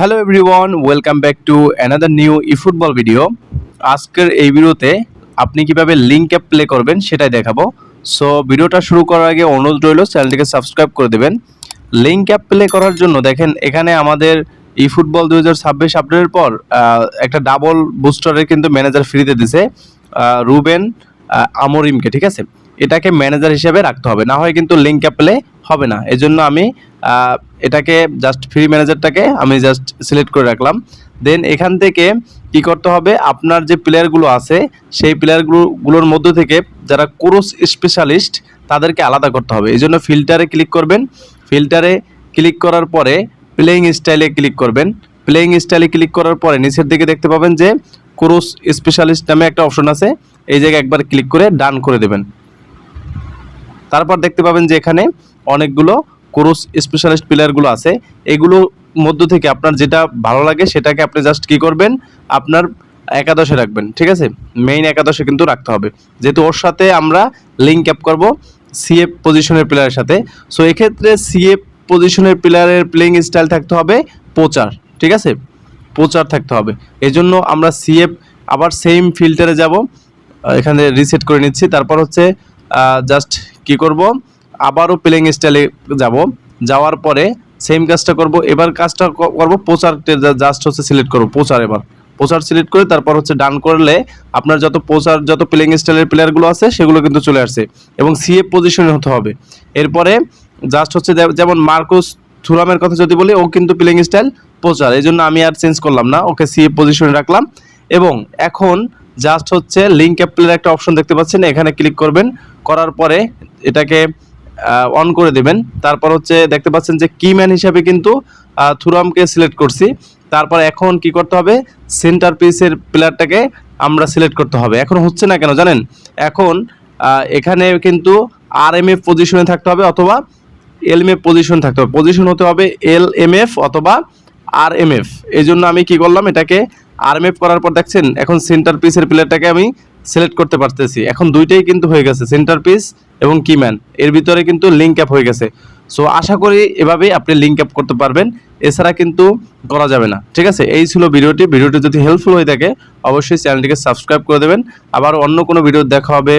Hello everyone welcome back to another new E football video আজকের এই ভিডিওতে আপনি কীভাবে লিঙ্ক অ্যাপ প্লে করবেন সেটাই দেখাবো। সো ভিডিওটা শুরু করার আগে অনুরোধ রইল চ্যানেলটিকে সাবস্ক্রাইব করে দেবেন। লিঙ্ক অ্যাপ প্লে করার জন্য দেখেন, এখানে আমাদের ই ফুটবল দুই হাজার ছাব্বিশ আপডেটের পর একটা ডাবল বুস্টারের কিন্তু ম্যানেজার ফ্রিতে দিছে রুবেন আমরিমকে, ঠিক আছে? এটাকে ম্যানেজার হিসেবে রাখতে হবে। না হয় কিন্তু লিঙ্ক অ্যাপ প্লে হবে না। এজন্য আমি এটাকে জাস্ট ফ্রি ম্যানেজারটাকে আমি জাস্ট সিলেক্ট করে রাখলাম। দেন এখান থেকে কি করতে হবে? আপনার যে প্লেয়ারগুলো আছে, সেই প্লেয়ারগুলো গুলোর মধ্য থেকে যারা কোরস স্পেশালিস্ট তাদেরকে আলাদা করতে হবে। এই জন্য ফিল্টারে ক্লিক করবেন। ফিল্টারে ক্লিক করার পরে প্লেয়িং স্টাইলে ক্লিক করবেন। প্লেয়িং স্টাইলে ক্লিক করার পরে নিচের দিকে দেখতে পাবেন যে কোরস স্পেশালিস্ট নামে একটা অপশন আছে। এই জায়গায় একবার ক্লিক করে ডান করে দেবেন। তারপর দেখতে পাবেন যে এখানে অনেকগুলো কোরস স্পেশালিস্ট প্লেয়ারগুলো আছে। এগুলো মধ্য থেকে আপনার যেটা ভালো লাগে সেটাকে আপনি জাস্ট কি করবেন? আপনার একাদশে রাখবেন, ঠিক আছে? মেইন একাদশে কিন্তু রাখতে হবে। যেহেতু ওর সাথে আমরা লিঙ্ক অ্যাপ করব সিএফ পজিশনের প্লেয়ারের সাথে। সো এক্ষেত্রে সিএফ পজিশনের প্লেয়ারের প্লেইং স্টাইল থাকতে হবে পোচার ঠিক আছে? পোচার থাকতে হবে। এজন্য আমরা সিএফ আবার সেম ফিল্টারে যাব। এখানে রিসেট করে নিচ্ছি। তারপর হচ্ছে জাস্ট কি করব? আবারও প্লেইং স্টাইলে যাব। যাওয়ার পরে সেম কাজটা করব। এবার কাজটা করব পোচার জাস্ট হচ্ছে সিলেক্ট করব পোচার এবার। পোচার সিলেক্ট করে তারপর হচ্ছে ডান করলে আপনার যত পোচার যত প্লেইং স্টাইলের প্লেয়ারগুলো আছে, সেগুলো কিন্তু চলে আসছে এবং সিএফ পজিশনে হতে হবে। এরপরে জাস্ট হচ্ছে যেমন মার্কুস থুরামের কথা যদি বলি, ও কিন্তু প্লেইং স্টাইল পোচার এই জন্য আমি আর চেঞ্জ করলাম না। ওকে সিএফ পজিশনে রাখলাম। এবং এখন জাস্ট হচ্ছে লিঙ্ক অ্যাপের একটা অপশন দেখতে পাচ্ছেন, এখানে ক্লিক করবেন, করার পরে এটাকে অন করে দেবেন। তারপর হচ্ছে দেখতে পাচ্ছেন যে কিম্যান হিসাবে কিন্তু থুরামকে সিলেক্ট করছি। তারপর এখন কি করতে হবে? সেন্টার পিসের প্লেয়ারটাকে আমরা সিলেক্ট করতে হবে। এখন হচ্ছে না কেন জানেন? এখন এখানে কিন্তু আর এম এফ পজিশনে থাকতে হবে অথবা এল এম এফ পজিশন থাকতে হবে। পজিশন হতে হবে এল এম এফ অথবা আর এম এফ এই জন্য আমি কি করলাম? এটাকে আর এম এফ করার পর দেখছেন, এখন সেন্টার পিসের প্লেয়ারটাকে আমি সিলেক্ট করতে পারতেছি। এখন দুইটাই কিন্তু হয়ে গেছে সেন্টার পিস এবং কিম্যান এর ভিতরে কিন্তু লিঙ্ক আপ হয়ে গেছে। সো আশা করি এভাবেই আপনি লিঙ্ক আপ করতে পারবেন। এছাড়া কিন্তু করা যাবে না। ঠিক আছে? এই ছিল ভিডিওটি। ভিডিওটি যদি হেল্পফুল হয়ে থাকে, অবশ্যই চ্যানেলটিকে সাবস্ক্রাইব করে দেবেন। আবার অন্য কোনো ভিডিও দেখা হবে।